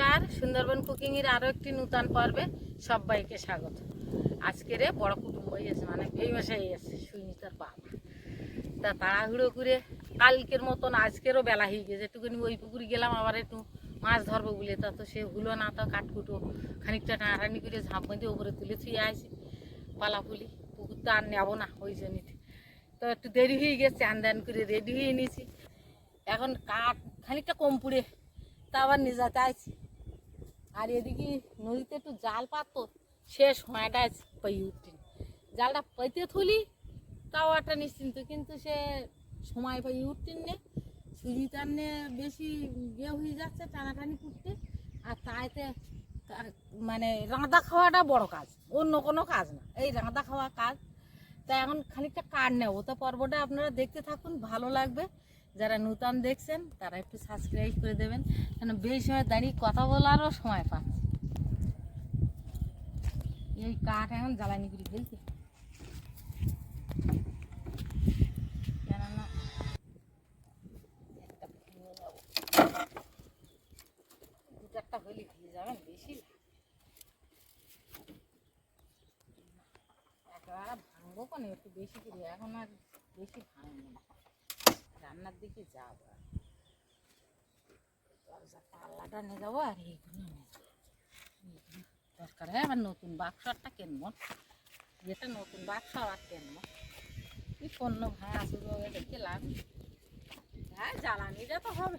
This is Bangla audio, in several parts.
নমস্কার। সুন্দরবন কুকিং এর আরও একটি নূতন পর্বে সবাইকে স্বাগত। আজকের বড় কুটুম্ব এসে মানে এই মাসে এসে সুইমিতার বাবা। তা তাড়াহুড়ো করে কালকের মতন আজকেরও বেলা হয়ে গেছে, একটুখানি ওই পুকুরে গেলাম, আবার একটু মাছ ধরবো বলে। তা তো সে হলো না, তো কাঠকুটো খানিকটা টানাটানি করে ঝাঁপ বেঁধে ওপরে তুলে থুয়ে আসি পালাপুলি, পুকুর তো আর নেব না ওই জন্যই তো একটু দেরি হয়ে গেছে, চান দান করে রেডি হয়ে নিয়েছি এখন কাঠ খানিকটা কম পুড়ে, তা আবার নিজা চাইছি আর এদিকে নদীতে একটু জাল পাতো, শেষ সময়টা পাই উঠতেন জালটা পাইতে থুলি, তাও একটা নিশ্চিন্ত, কিন্তু সে সময় পাই উঠতেন নে, সুজিতার নে বেশি ইয়ে হয়ে যাচ্ছে টানাটানি করতে, আর তাইতে মানে রাঁধা খাওয়াটা বড় কাজ, অন্য কোনো কাজ না, এই রাঁধা খাওয়া কাজ। তা এখন খানিকটা কার নেব, তো পর্বটা আপনারা দেখতে থাকুন, ভালো লাগবে। যারা নূতন দেখছেন, তারা একটু সাবস্ক্রাইব করে দেবেন, কেন বেশি সময় দাঁড়িয়ে কথা বলারও সময় পাচ্ছি। এই কাঠ এখন জ্বালানি করে ফেলছি। কেননা দু চারটা যাবেন বেশি ভাঙবো কোনে? একটু বেশি করে, এখন আর বেশি ভাঙবো না। রান্নার দিকে যাব আর। পাল্লাটা নিয়ে যাব আর এইগুলো দরকার হয়, আবার নতুন বাক্স একটা কিনবো। যেটা নতুন বাক্স আবার কিনবো। কি পণ্য ভাঙা শুরু হয়ে দেখে লাভ হ্যাঁ জ্বালানিটা তো হবে।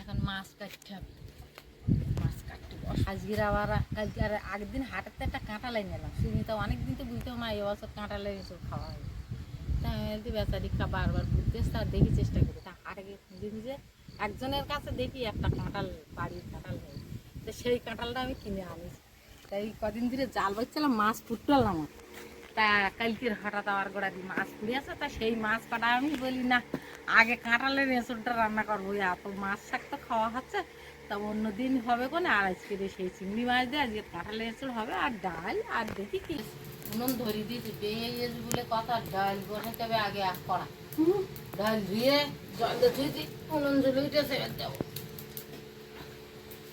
এখন মাছ কাটতে হবে। আজকের আবার আজকে আর আগের দিন হাটের তো একটা কাঁটা লাই নিলাম। সুমিতা অনেক দিন তো বুঝতেও না এবছর কাঁটা লাই এসব খাওয়া হয় তা আমি বেচারি বারবার এসে তার দেখি চেষ্টা করি। তা হাটে দিন যে একজনের কাছে দেখি একটা কাঁঠাল, বাড়ির নেই। তো সেই কাঁঠালটা আমি কিনে আনিছি। তাই কদিন ধরে জাল বাচ্চালাম মাছ ফুটলাম আমার তা কালকের হঠাৎ আমার গোড়া দিয়ে মাছ পুড়ে আছে তা সেই মাছ কাটা আমি বলি, না, আগে কাঁটালের এঁচড়টা রান্না করব এত মাছ শাক তো খাওয়া হচ্ছে তা অন্য দিন হবে কোনে? আর আজকে দিয়ে সেই চিংড়ি মাছ দিয়ে আজকে কাঁঠালের এঁচড় হবে আর ডাল আর দেখি কি? নুন ধরি দিয়েছি পেঁয়াজ বলে কথা ডাল বসাতে হবে আগে এক কড়া। ডাল ধুয়ে জল দিয়ে ধুয়েছি উনুন ঝুলে উঠেছে দেবো।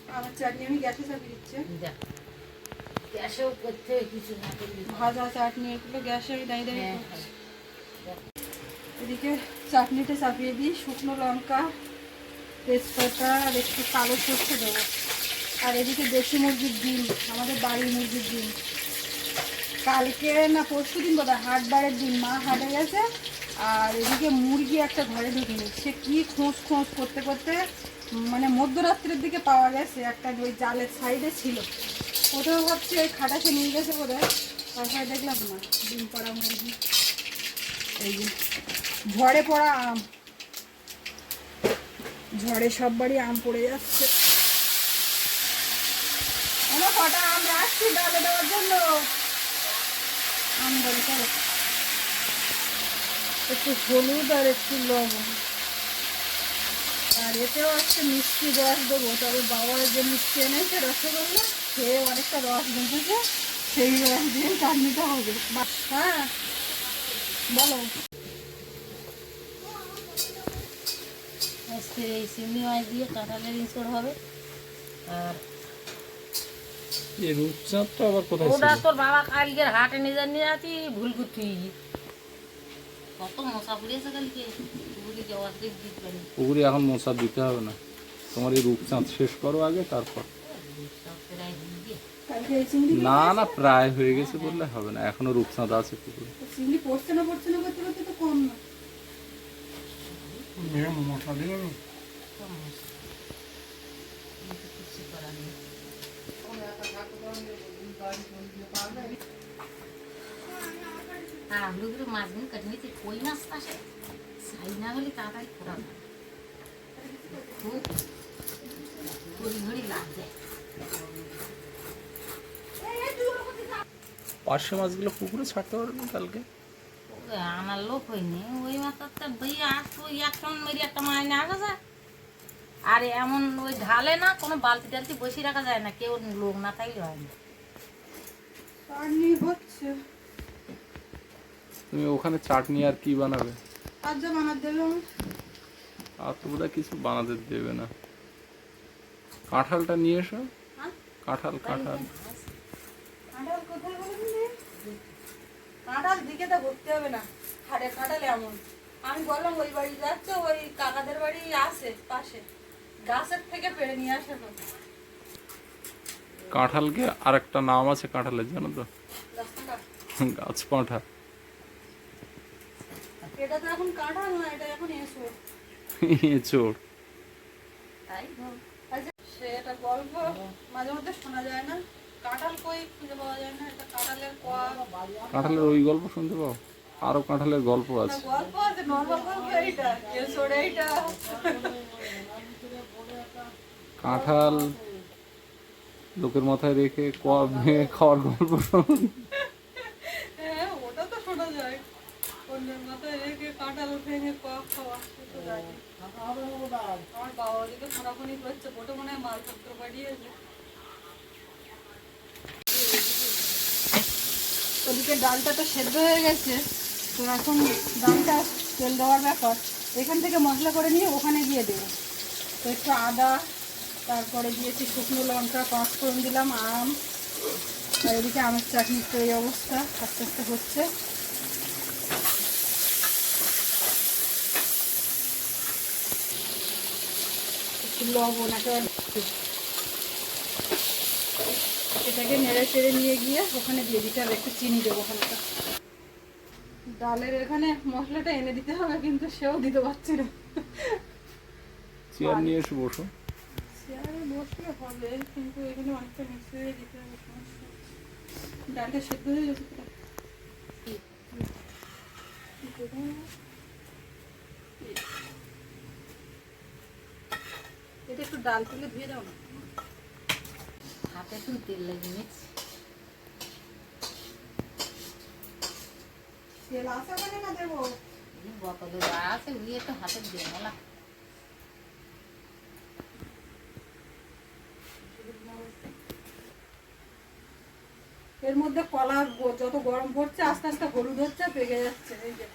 আমার চাটনি আমি গ্যাসে চাপিয়ে দিচ্ছি। দেখ গ্যাসেও করতে কিছু না ভাজা চাটনি এগুলো গ্যাসে আমি দাঁড়িয়ে দাঁড়িয়ে হ্যাঁ। হ্যাঁ। এদিকে চাটনিটা চাপিয়ে দিই শুকনো লঙ্কা তেজপাতা আর একটু কালো সর্ষে দেবো। আর এদিকে দেশি মুরগির ডিম, আমাদের বাড়ির মুরগির ডিম। কালকে না পরশু দিন বোধ হাট বারের দিন মা হাটে গেছে, আর এদিকে মুরগি একটা ঘরে ঢুকিনি। সে কি খোঁজ খোঁজ করতে করতে মানে মধ্যরাত্রের দিকে পাওয়া গেছে, একটা ওই জালের সাইডে ছিল। কোথাও ভাবছি ওই খাটাকে নিয়ে গেছে বোধ হয় তারপরে দেখলাম না, ডিম পড়া মুরগি। এই ঝড়ে পড়া আম। ঝড়ে সব বাড়ি আম পড়ে যাচ্ছে। একটু হলুদ আর একটু লবণ। আর এতেও একটা মিষ্টি রস দেবো, তবে বাবার যে মিষ্টি এনেছে রসগোল্লা, খেয়ে অনেকটা রস বেঁচেছে সেই রস দিয়ে চাটনিটা হবে। হ্যাঁ। বলো। আজকে এই চিংড়ি মাছ দিয়ে কাঁঠালের ইঁচড় হবে। আর এই রূপচাঁদটা আবার কোথায় ওটা তোর বাবা কালকের হাটে নিয়ে যান নিয়ে আছি ভুল করতে কত মশা পড়িয়েছে কালকে পুকুরিকে অর্ধেক দিতে পুকুরে এখন মশা দিতে হবে না। তোমার এই রূপচাঁদ শেষ করো আগে তারপর। না না প্রায় হয়ে গেছে বললে হবে না এখনও রূপচাঁদ আছে পুকুরে। চিংড়ি পড়ছে না পড়ছে না করতে করতে তো কম না। মশা দিল কম মশা। কিন্তু কিছু করার নেই। হ্যাঁ হুড়ো করে মাছগুলো কেটে কই মাছ আসে সাই না হলে তাড়াতাড়ি খোরা না খুব ঘড়ি ঘড়ি লাভ দেয় পার্শে মাছগুলো পুকুরে ছাড়তে পারবে কালকে আনার লোক হয়নি। ওই মাথাটা একসঙ্গে মেরি একটা মাইনে আসা যায়। আর এমন ওই ঢালে না কোনো বালতি টালতি বসে রাখা যায় না কেউ লোক না থাকলে হয় না। তুমি ওখানে চাটনি আর কি বানাবে? আর যা বানাতে দেবে আর তো বোধহয় কিছু বানাতে দেবে না। কাঁঠালটা নিয়ে এসো। হ্যাঁ? কাঁঠাল কাঁঠাল কোথায় বলুন দিদি? কাঁঠাল দিকে তো ভর্তি হবে না। হাড়ে কাঁঠাল এমন। আমি বললাম ওই বাড়ি যাচ্ছে ওই কাকাদের বাড়ি আছে পাশে। গাছের থেকে পেড়ে নিয়ে আসে কাঁঠালকে আরেকটা নাম আছে কাঁঠালের জানো তো? গাছ পাঁঠা এটা তো এখন কাঁঠাল না এটা এখন এসো এঁচোড়। তাই আচ্ছা সে একটা গল্প মাঝে মধ্যে শোনা যায় না? কাঁঠালের ওই গল্প শুনতে পাও? আরও কাঁঠালের গল্প আছে। কাঁঠাল লোকের মাথায় রেখে কোয়া ভেঙে খাওয়ার গল্প হ্যাঁ ওটা তো শোনা আমার বাবা ওদিকে ফোনাফোনি করছে ওটা মনে হয় মালপত্র পাঠিয়েছে। ওদিকে ডালটা তো সেদ্ধ হয়ে গেছে। তো এখন ডালটা তেল দেওয়ার ব্যাপার। এখান থেকে মশলা করে নিয়ে ওখানে গিয়ে দেবো। তো একটু আদা, তারপরে দিয়েছি শুকনো লঙ্কা পাঁচ ফোড়ন দিলাম, আম, আর এদিকে আমের চাটনির তো এই অবস্থা, আস্তে আস্তে হচ্ছে। একটু লবণ একেবারে এটাকে নেড়ে চেড়ে নিয়ে গিয়ে ওখানে দিয়ে দিতে হবে একটু চিনি দেবো হালকা ডালের এখানে মশলাটা এনে দিতে হবে কিন্তু সেও দিতে পারছি না। চেয়ার নিয়ে এসে বসো। চেয়ারে বসলে হবে কিন্তু এখানে অনেকটা মিক্স হয়ে দিতে হবে ডালটা সেদ্ধ হয়ে গেছে এটা একটু ডাল তুলে ধুয়ে দাও না। হাতে একটু তেল লাগিয়ে নিচ্ছি। তেল আছে ওখানে না দেবো? এই আছে ওই একটু হাতে দিয়ে না এর মধ্যে কলা যত গরম পড়ছে আস্তে আস্তে হলুদ হচ্ছে পেকে যাচ্ছে এই যে।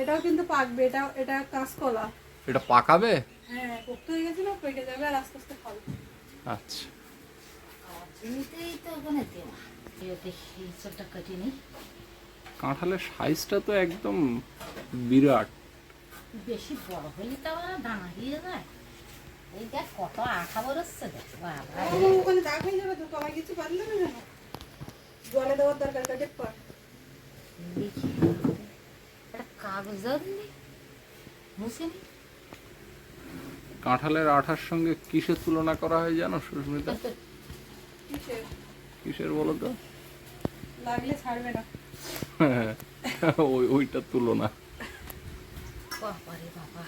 এটাও কিন্তু পাকবে এটা এটা কাঁচকলা। এটা পাকাবে? হ্যাঁ পোক্ত হয়ে পেকে যাবে আর আস্তে আস্তে খাবে। আচ্ছা। চিনিতেই তো ওখানে দেওয়া। দেখি সবটা কেটে নিই। কাঁঠালের সাইজটা তো একদম বিরাট। বেশি বড় হলে তো আবার দানা দিয়ে যায়। এই দেখ কত আঠা বেরোচ্ছে দেখ ওখানে দাগ হয়ে যাবে তো কিছু পারলে না? জলে দেওয়ার দরকার কাটে পর দেখি একটা কাগজ মুছে নি। কাঁঠালের আঠার সঙ্গে কিসের তুলনা করা হয় জানো সুস্মিতা? কিসের? কিসের বলো তো? লাগলে ছাড়বে না। ওই ওইটার তুলনা।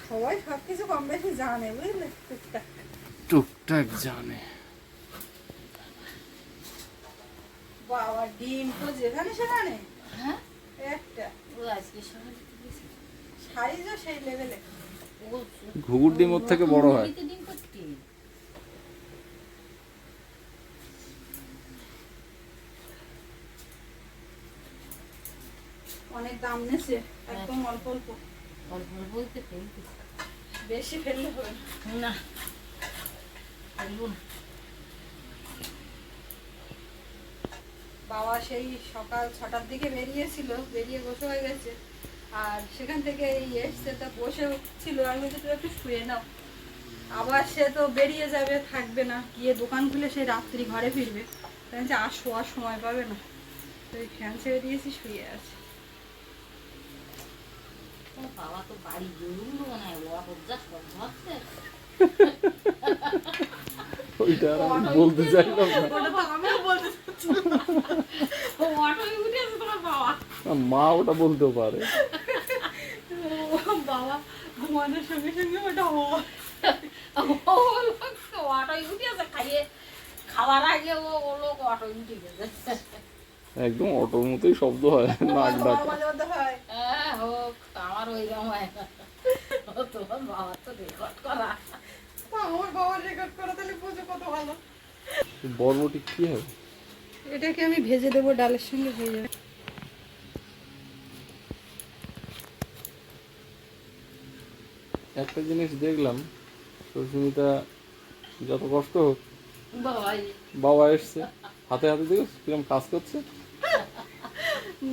সবাই সব কিছু কম বেশি জানে বুঝলে? টুকটাক। টুকটাক জানে। বাবা ডিম তো যেখানে সেখানে। হ্যাঁ? একটা। ও আজকে সকালে দিয়েছে। সাইজও সেই লেভেলে ঘুঘুর ডিম ওর থেকে বড় হয়। মুরগিতে ডিম করতে অনেক দাম নেছে একদম অল্প অল্প। অল্প অল্প বলতে ফেলতে বেশি ফেললে হবে না। না ফেলব না। বাবা সেই সকাল ছটার দিকে বেরিয়েছিল বেরিয়ে বসে হয়ে গেছে। আর সেখান থেকে এসছে তা বসে ছিল। আমি তুমি একটু শুয়ে নাও। আবার সে তো বেরিয়ে যাবে থাকবে না। গিয়ে দোকান খুলে সেই রাত্রি ঘরে ফিরবে। তাই আর শোয়ার সময় পাবে না। তো এই ফ্যান ছেড়ে দিয়েছি শুয়ে আছে। বাবা তো বাড়ি ওইটা আমি বলতে চাইলাম না। তো মা ওটা বলতেও পারে। ঘুমানোর সঙ্গে সঙ্গে ওটা ও ও লোক তো খাইয়ে খাওয়ার আগে ও ও লোক উঠে গেছে একদম অটোর মতোই শব্দ হয় নাক ডাকা। মাঝে মধ্যে হয়। হ্যাঁ হোক আমার ওই রকম হয় না। তোমার বাবা তো রেকর্ড করা। আমার বাবার রেকর্ড করা তাহলে বুঝো কত ভালো। বরবটি কি হবে? এটাকে আমি ভেজে দেবো ডালের সঙ্গে হয়ে যাবে একটা জিনিস দেখলাম সুস্মিতা যত কষ্ট হোক বাবা এসছে। হাতে হাতে দেখো কীরকম কাজ করছে।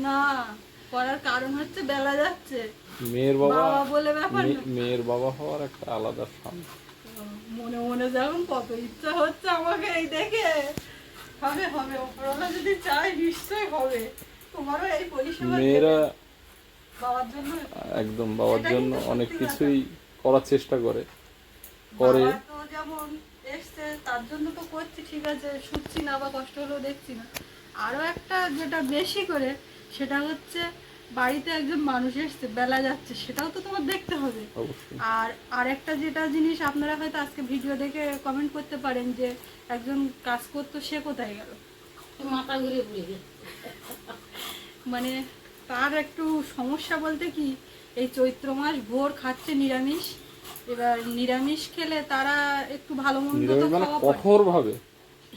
না করার কারণ হচ্ছে বেলা যাচ্ছে। মেয়ের বাবা বলে ব্যাপার মেয়ের বাবা হওয়ার একটা আলাদা শান্তি মনে মনে যখন কত ইচ্ছা হচ্ছে আমাকে এই দেখে। হবে হবে ওপরওয়ালা যদি চাই নিশ্চয়ই হবে। তোমারও এই পরিষেবা মেয়েরা বাবার জন্য একদম বাবার জন্য অনেক কিছুই করার চেষ্টা করে। করে যেমন এসছে তার জন্য তো করছি ঠিক আছে শুচ্ছি না বা কষ্ট হলেও দেখছি না। আরও একটা যেটা বেশি করে সেটা হচ্ছে বাড়িতে একজন মানুষ এসছে বেলা যাচ্ছে সেটাও তো তোমার দেখতে হবে। আর আরেকটা যেটা জিনিস আপনারা হয়তো আজকে ভিডিও দেখে কমেন্ট করতে পারেন যে একজন কাজ করতো সে কোথায় গেল? মাথা ঘুরে ঘুরে মানে তার একটু সমস্যা বলতে কি এই চৈত্র মাস ভোর খাচ্ছে নিরামিষ। এবার নিরামিষ খেলে তারা একটু ভালো মন্দ তো মানে খাওয়া কঠোর ভাবে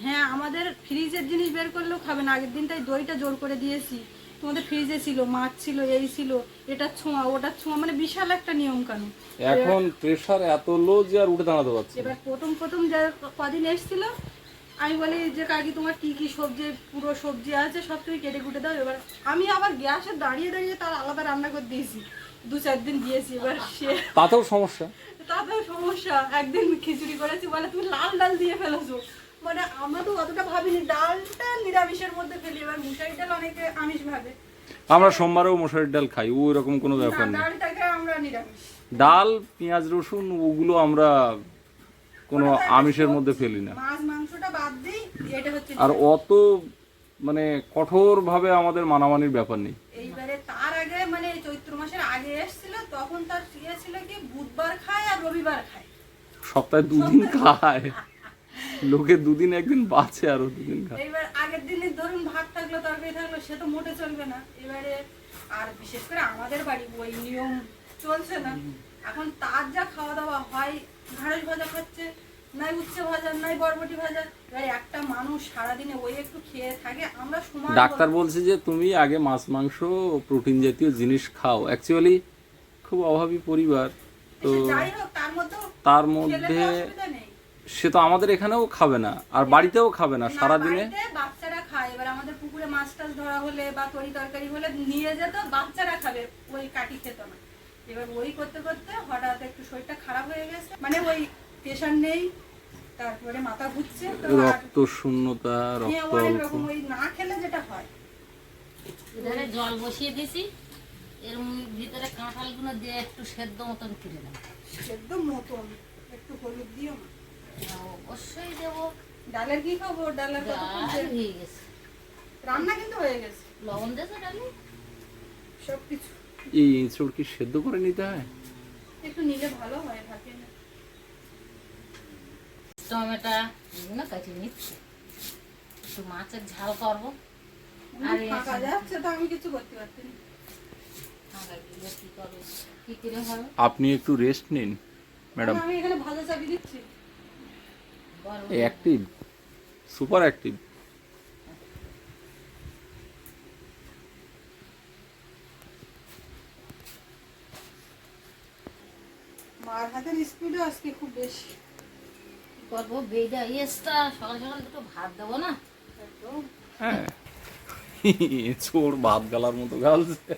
হ্যাঁ আমাদের ফ্রিজের জিনিস বের করলেও খাবে না। আগের দিনটাই দইটা জোর করে দিয়েছি। তোমাদের ফ্রিজে ছিল মাছ ছিল এই ছিল এটা ছোঁয়া ওটা ছোঁয়া মানে বিশাল একটা নিয়ম কানুন এখন প্রেসার এত লো যে আর উঠে দাঁড়াতে পারছে এবার প্রথম প্রথম যে কদিন এসেছিল আমি বলি যে কাকি তোমার কি কি সবজি পুরো সবজি আছে সব তুমি কেটে কুটে দাও। এবার আমি আবার গ্যাসে দাঁড়িয়ে দাঁড়িয়ে তার আলাদা রান্না করে দিয়েছি। দু চার দিন দিয়েছি এবার সে তাতেও সমস্যা? তাতেও সমস্যা। একদিন খিচুড়ি করেছি বলে তুমি লাল ডাল দিয়ে ফেলেছো। মানে আমরা তো অতটা ভাবিনি ডালটা নিরামিষের মধ্যে ফেলি এবার ডাল অনেকে আমিষ ভাবে। আমরা সোমবারেও মশারির ডাল খাই ওই রকম কোনো ব্যাপার না, নেই। ডালটাকে আমরা নিরামিষ। ডাল পেঁয়াজ রসুন ওগুলো আমরা কোনো আমিষের মধ্যে ফেলি না। মাছ মাংসটা বাদ দিই এটা হচ্ছে আর অত মানে কঠোর ভাবে আমাদের মানামানির ব্যাপার নেই। এইবারে তার আগে মানে মাসের আগে এসেছিল তখন তার ইয়ে ছিল কি বুধবার খায় আর রবিবার খায়। সপ্তাহে দুদিন খায়। লোকে দুদিন একদিন বাঁচে আরও দুদিন খায়। এইবার আগের দিনে ধরুন ভাত থাকল তরকারি থাকল সে তো মোটে চলবে না। এবারে আর বিশেষ করে আমাদের বাড়ি ওই নিয়ম চলছে না। এখন তার যা খাওয়া দাওয়া হয় ঢাঁড়স ভাজা খাচ্ছে নাই উচ্ছে ভাজা নাই বরবটি ভাজা এবারে একটা মানুষ সারাদিনে ওই একটু খেয়ে থাকে আমরা সময় ডাক্তার বলছে যে তুমি আগে মাছ মাংস প্রোটিন জাতীয় জিনিস খাও। অ্যাকচুয়ালি খুব অভাবী পরিবার তো তার মধ্যে সে তো আমাদের এখানেও খাবে না আর বাড়িতেও খাবে না না, সারাদিনে। বাচ্চারা খায়। এবার আমাদের পুকুরে মাছ টাছ ধরা হলে বা তরি তরকারি হলে নিয়ে যেত বাচ্চারা খাবে ওই কাটি খেত না। এবার ওই করতে করতে হঠাৎ একটু শরীরটা খারাপ হয়ে গেছে। মানে ওই প্রেশার নেই তারপরে মাথা ঘুরছে রক্ত শূন্যতা হ্যাঁ, রক্ত ওই না খেলে যেটা হয়। এধারে জল বসিয়ে দিছি এর ভিতরে কাঁঠালগুলো দিয়ে একটু সেদ্ধ মতন করে দেবো সেদ্ধ মতন একটু হলুদ দিও অবশ্যই দেবো। ডালের কি খাব? ডালের? হয়ে গেছে। রান্না কিন্তু হয়ে গেছে। লবণ দিয়েছে ডালে? সব কিছু এই ইঁচড় কি সেদ্ধ করে নিতে হয়? একটু নিলে ভালো হয় থাকে না টমেটো এগুলো কাটিয়ে নিচ্ছি। একটু মাছের ঝাল করব। আর এই ফাঁকা যাচ্ছে তো আমি কিছু করতে পারছি না। ফাঁকা গিয়ে কি করব? কি করে হবে আপনি একটু রেস্ট নিন ম্যাডাম আমি এখানে ভাজা চাবি দিচ্ছি। অ্যাক্টিভ সুপার অ্যাক্টিভ মার হাতের স্পিডও আজকে খুব বেশি। করব বেজা ইয়েসটা সকাল সকাল দুটো ভাত দেবো না? হ্যাঁ। চোর ভাত গালার মতো গালছে।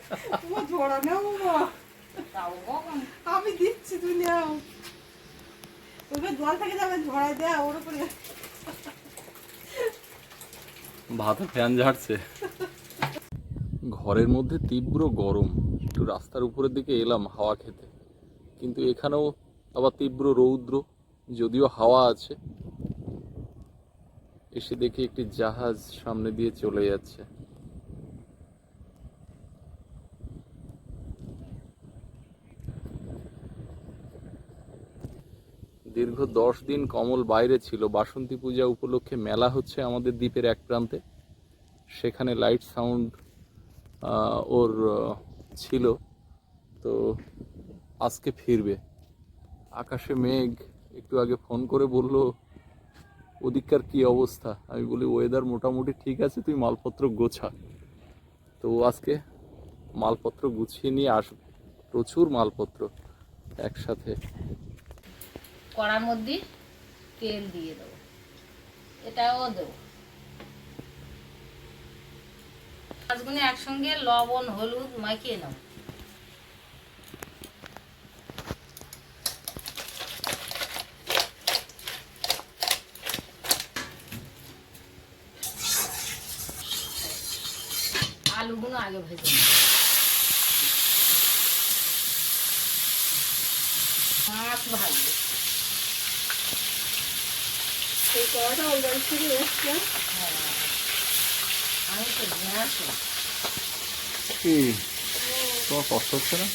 আমি দিচ্ছি তুই নেও। ওকে জল থেকে যাবে ঝড়াই দেয়া ওর উপরে। ভাতে ফ্যান ঝাড়ছে। ঘরের মধ্যে তীব্র গরম। একটু রাস্তার উপরের দিকে এলাম হাওয়া খেতে। কিন্তু এখানেও আবার তীব্র রৌদ্র। যদিও হাওয়া আছে, এসে দেখি একটি জাহাজ সামনে দিয়ে চলে যাচ্ছে। দীর্ঘ দশ দিন কমল বাইরে ছিল। বাসন্তী পূজা উপলক্ষে মেলা হচ্ছে আমাদের দ্বীপের এক প্রান্তে। সেখানে লাইট সাউন্ড ওর, ছিল। তো আজকে ফিরবে। আকাশে মেঘ একটু আগে ফোন করে বলল, ওদিককার কি অবস্থা? আমি বলি ওয়েদার মোটামুটি ঠিক আছে, তুই মালপত্র গোছা। তো আজকে মালপত্র গুছিয়ে নিয়ে আসবে প্রচুর মালপত্র একসাথে। কড়ার মধ্যে তেল দিয়ে দেবো। এটাও দেবো। একসঙ্গে লবণ, হলুদ মাখিয়ে নেব আলুগুলো আগে ভেজে। নেব মাছ ভাজবো। এই কড়াটা বাড়ি থেকে এসছে। হ্যাঁ আমি তো গ্যাস কি? তোমার কষ্ট হচ্ছে না?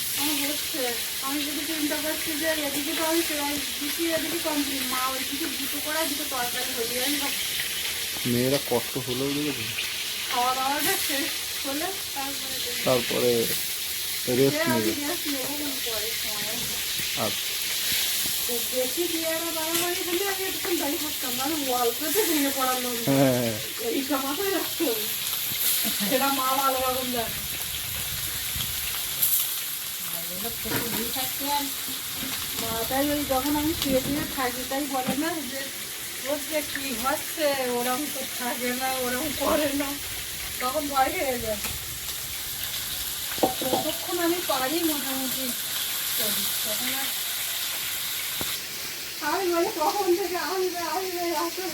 হচ্ছে। আমি যদি চিন্তা করছি যে এদিকে তো আমি দিচ্ছি এদিকে কমপ্লিট মা ওইদিকে দুটো করা দুটো তরকারি হয়ে যায় না মেয়েরা কষ্ট হলেও খাওয়া দাওয়াটা শেষ। হলে তারপরে রেস্ট নেবে সময় আচ্ছা। হ্যাঁ সেটা মা ভালো রকম ওই যখন আমি শুয়ে শুয়ে থাকি তাই বলে না যে ওর যে কি হচ্ছে ওরম তো থাকে না ওরম করে না। তখন ভয় খেয়ে যায় আমি পারি মোটামুটি। তখন আর আমি বলি কখন থেকে আসবে আসবে আসবে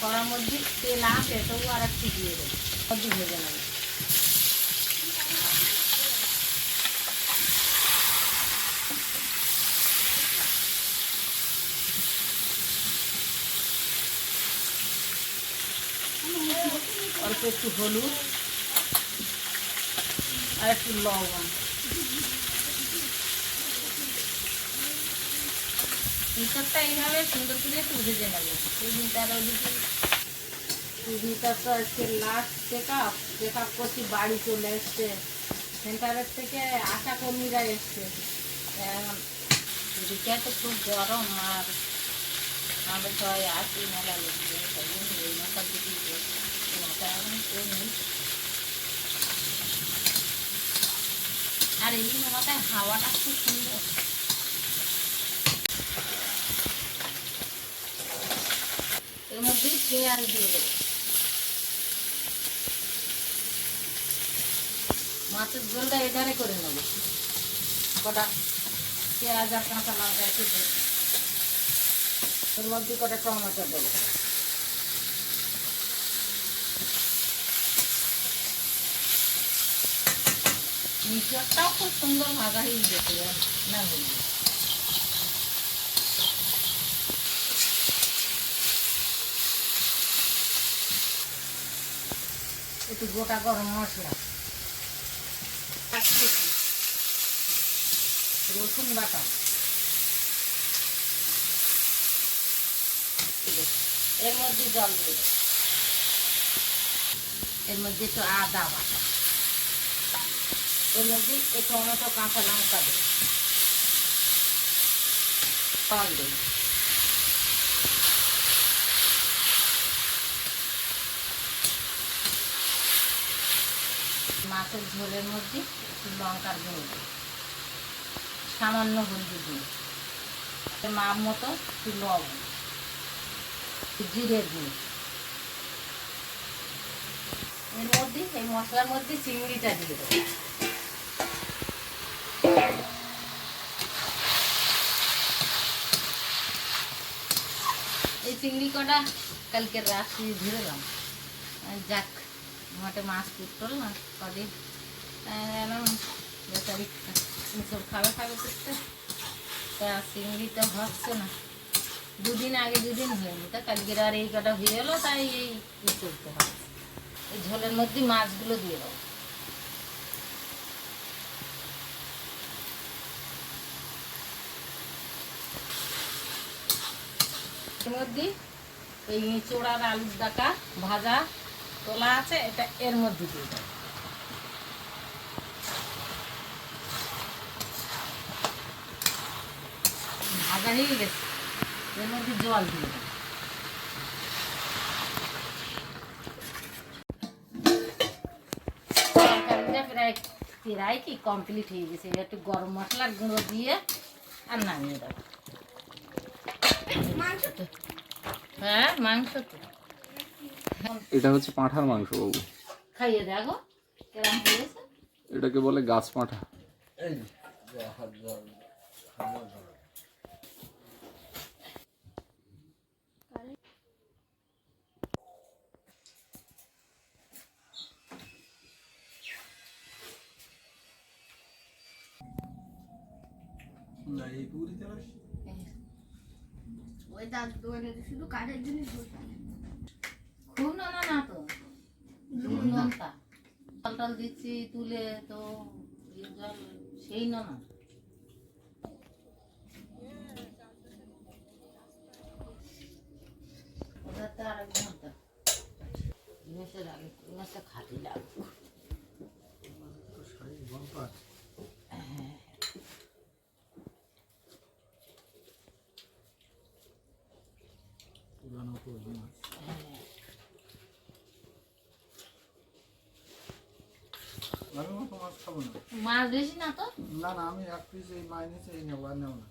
কড়ার মধ্যে তেল আছে তবু আর একটু দিয়ে দেবো। ভেজে নেব। অল্প একটু হলুদ আর একটু লবণ। ইঁচড়টা এইভাবে সুন্দর করে একটু ভেজে নেব। সুজিটার ওদিকে সুজিটা তো আজকে last check up check up করছি বাড়ি চলে এসছে। সেন্টারের থেকে আশা কর্মীরা এসছে। এখন সুজিটা তো খুব গরম আর আমাদের সবাই আসি মেলা লোকজন তাই জন্য এই মাথার দিকে মাথা এখন কেউ নেই আর এই মাথায় হাওয়াটা খুব সুন্দর। এর মধ্যে পেঁয়াজ দিয়ে দেবো। মাছের ঝোলটা এধারে করে নেব। কটা পেঁয়াজ আর কাঁচা লঙ্কা একটু দেবো এর মধ্যে কটা টমেটো দেবো। মিক্সারটাও খুব সুন্দর ভাজা হয়ে গেছে না বুঝলি একটু গোটা গরম মশলা। রসুন বাটা। এর মধ্যে জল দিয়ে এর মধ্যে একটু আদা বাটা। এর মধ্যে একটু টমেটো, কাঁচা লঙ্কা দেব। জল দেব মাছের ঝোলের মধ্যে লঙ্কার গুঁড়ো দিই সামান্য হলদি দিই মাপ মতো একটু লবণ। জিরের গুঁড়ো। এর মধ্যে, এই মশলার মধ্যে চিংড়িটা দিয়ে দেবো। চিংড়ি কটা, কালকে রাত্রি ধরলাম যাক মাঠে মাছ কুটল না কদিন সব খাবে খাবে করতে। তা চিংড়ি তো হচ্ছে না। দুদিন আগে দুদিন হয়নি, তা কালকে আর এই কটা হয়ে গেলো তাই এই করতে হবে। এই ঝোলের মধ্যে মাছগুলো দিয়ে দাও। মধ্যে এই চোড়ার আলুর ডাকা ভাজা তোলা আছে, এটা এর মধ্যে দিয়ে দেবো। ভাজা হয়ে গেছে, এর মধ্যে জল দিয়ে দেবো। প্রায় প্রায় কি কমপ্লিট হয়ে গেছে একটু গরম মশলার গুঁড়ো দিয়ে আর নামিয়ে দেবো। হ্যাঁ মাংস তো। এটা হচ্ছে পাঁঠার মাংস বাবু। খাইয়ে দেখো কেরম হয়েছে? এটাকে বলে গাছ পাঁঠা। ওই দাঁত দোকানে শুধু কাঠের জিনিস বলতে খুব নানা না তো জলটা জল দিচ্ছি তুলে তো ইয়ে জল সেই না না ওদের তো আরেক ঘণ্টা মেসের আগে মেসে খাটি লাগবে আমি অত মাছ খাব না মাছ বেশি না তো না না আমি এক পিস এই মাছ নিচে এই নেব আর নেব না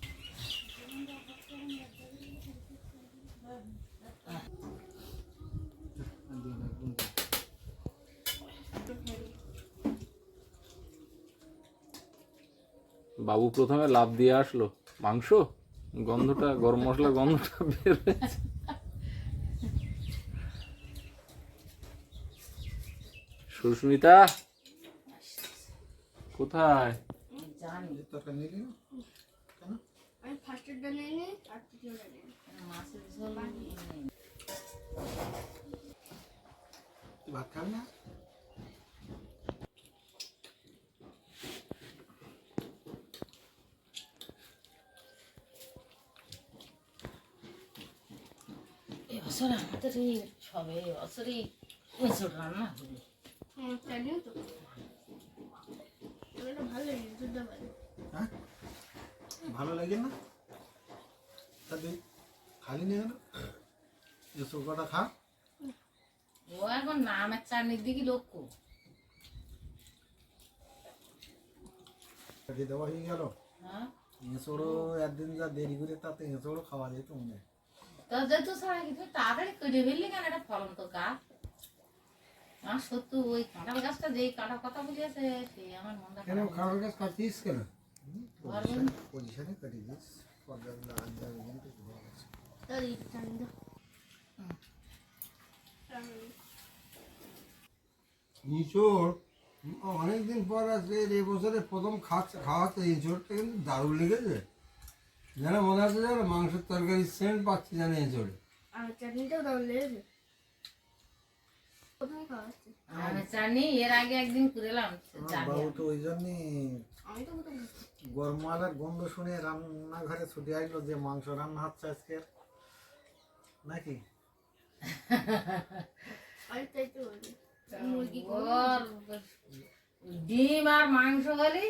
দিয়ে দাও, গুণ দাও। বাবু প্রথমে লাভ দিয়ে আসলো মাংস গন্ধটা গরম মশলা গন্ধটা বের হয়েছে। সুস্মিতা কোথায় জানি এই তরকারি নিয়ে নিও। আমি ফার্স্টেরটা নিয়ে নিই আর তৃতীয়টা নিয়ে নিই মাছের ঝোল নেই। তুই ভাত খাবি না এবছর আমাদের এই সবে এবছরই এসব রান্না হলো হুম তো ভালো লাগে হ্যাঁ? ভালো লাগে না? তা তুই খালি নিয়ে গেল এই চৌকাটা খা। ও এখন নামের চাটনির দিকে লক্ষ্য। দেওয়া হয়ে গেল। হ্যাঁ? এঁচড়ো একদিন যা দেরি করে তাতে এঁচড়ো খাওয়া যেত মনে হয়। তা যেহেতু ছাড়া কি তুমি তাড়াতাড়ি কেটে ফেললি কেন? এটা ফলন তো গাছ আমার সত্যি ওই কাঁঠাল গাছটা যেই কাটার কথা বলিয়েছে সে আমার মনটা কেন খারাপ। গাছ কাটছিস কেন? পজিশনে কেটে দিস পর্যায়ে আজ যাবে কিন্তু ভালো আছে। তার ইচ্ছা নেই তো ইঁচড় অনেকদিন পর আজকে এই বছরে প্রথম খাচ্ছে খাওয়াতে ইঁচড়টা কিন্তু দারুণ লেগেছে। যেন মনে হচ্ছে যেন মাংসের তরকারি সেন্ট পাচ্ছি যেন এঁচড়ে আর চাটনিটাও দারুণ লেগেছে। আমি জানি এর আগে একদিন করেলাম বাবু তো ওই জন্যই আমি তো প্রথম খাচ্ছি। গরমালের গন্ধ শুনে রান্নাঘরে ছুটে আসলো যে মাংস রান্না হচ্ছে আজকে। নাকি? ডিম আর মাংস হলে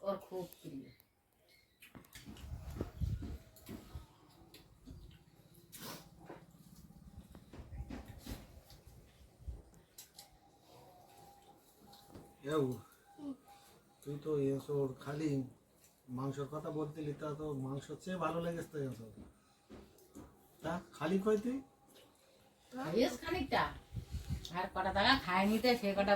ওর খুব প্রিয়। এও তুই তো এসোর খালি মাংসর কথা বলতিলি তা তো মাংস চেয়ে ভালো লেগেছে তো এসোর তা খালি কই তুই? বেশ খানিকটা। আর কটা টাকা খায় নিতে সে কটা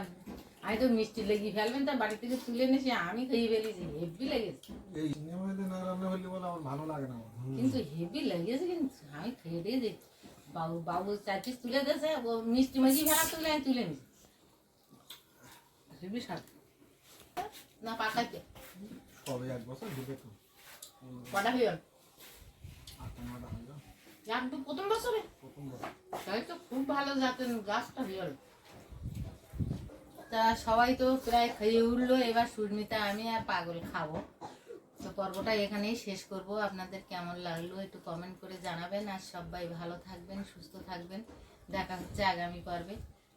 আমি তো মিষ্টি লেগে ফেলবেন তা বাড়ি থেকে তুলে নিয়েছি আমি খেয়ে ফেলেছি হেভি লেগেছে। এই নিয়মিত না রান্না হলে বলে আমার ভালো লাগে না কিন্তু হেভি লেগেছে কিন্তু আমি খেয়ে দিয়ে বাবু বাবু চার পিস তুলে দিয়েছে ও মিষ্টি মাঝি ভেড়া তুলে আমি তুলে নিছি স্বাদ না পাকাইতে সবে এক বছর ঢুকে তো। কটা গেল? একদম প্রথম বছরে? প্রথম বছর। তাই তো খুব ভালো জাতের গাছটা গেল। তা সবাই তো প্রায় খেয়ে উঠল এবার সুস্মিতা আমি আর পাগল খাব। তো পর্বটা এখানেই শেষ করব। আপনাদের কেমন লাগল একটু কমেন্ট করে জানাবেন। আর সবাই ভালো থাকবেন সুস্থ থাকবেন। দেখা হচ্ছে আগামী পর্বে।